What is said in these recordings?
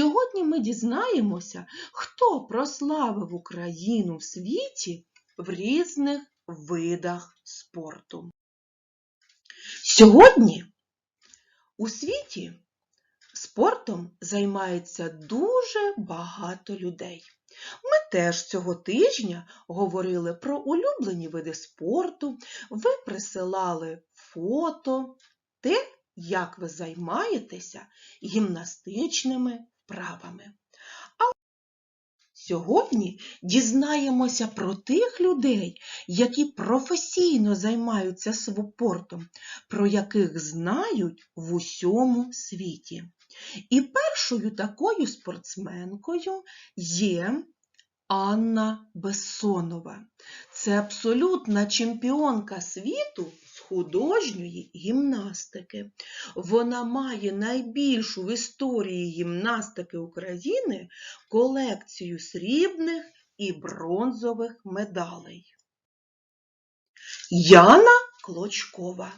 Сьогодні ми дізнаємося, хто прославив Україну в світі в різних видах спорту. Сьогодні у світі спортом займається дуже багато людей. Ми теж цього тижня говорили про улюблені види спорту, ви присилали фото, те, як ви займаєтеся гімнастичними вправами. А сьогодні дізнаємося про тих людей, які професійно займаються спортом, про яких знають в усьому світі. І першою такою спортсменкою є Анна Бессонова. Це абсолютна чемпіонка світу художньої гімнастики. Вона має найбільшу в історії гімнастики України колекцію срібних і бронзових медалей. Яна Клочкова.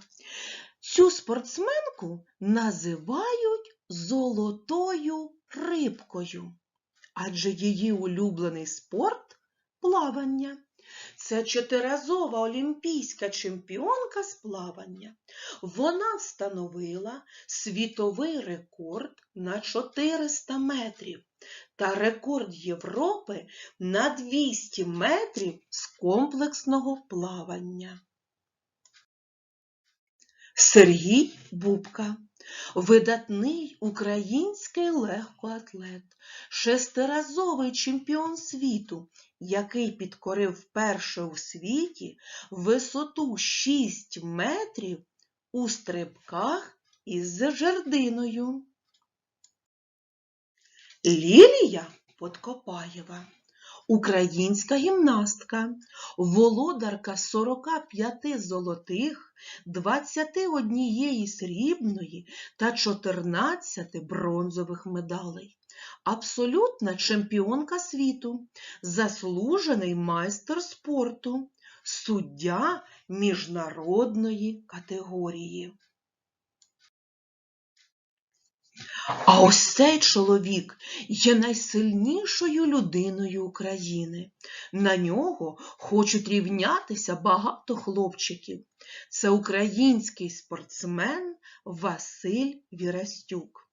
Цю спортсменку називають золотою рибкою, адже її улюблений спорт плавання. Це чотиразова олімпійська чемпіонка з плавання. Вона встановила світовий рекорд на 400 метрів та рекорд Європи на 200 метрів з комплексного плавання. Сергій Бубка видатний український легкоатлет, шестиразовий чемпіон світу, який підкорив вперше у світі висоту 6 метрів у стрибках із жердиною. Лілія Подкопаєва Українська гімнастка, володарка 45 золотих, 21 срібної та 14 бронзових медалей. Абсолютна чемпіонка світу, заслужений майстер спорту, суддя міжнародної категорії. А ось цей чоловік є найсильнішою людиною України. На нього хочуть рівнятися багато хлопчиків. Це український спортсмен Василь Вірастюк.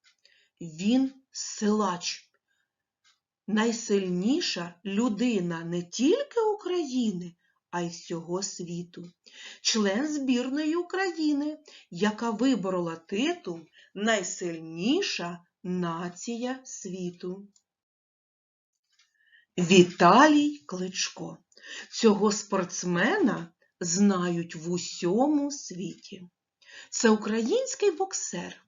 Він силач, найсильніша людина не тільки України, а й всього світу. Член збірної України, яка виборола титул найсильніша нація світу. Віталій Кличко. Цього спортсмена знають в усьому світі. Це український боксер,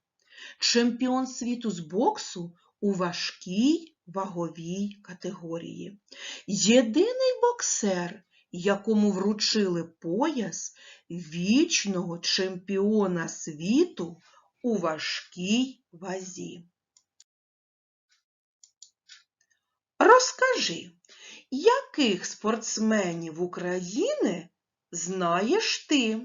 чемпіон світу з боксу у важкій ваговій категорії. Єдиний боксер, якому вручили пояс вічного чемпіона світу у важкій вазі. Розкажи, яких спортсменів України знаєш ти?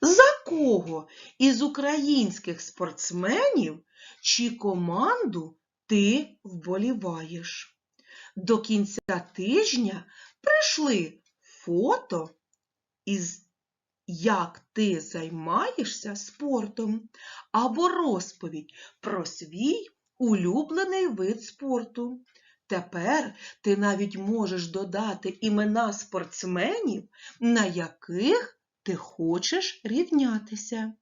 За кого із українських спортсменів чи команду ти вболіваєш? До кінця тижня прийшли фото із як ти займаєшся спортом, або розповідь про свій улюблений вид спорту. Тепер ти навіть можеш додати імена спортсменів, на яких ти хочеш рівнятися.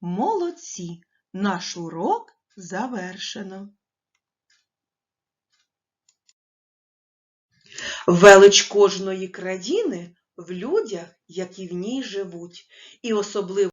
Молодці! Наш урок завершено. Велич кожної країни в людях, які в ній живуть, і особливо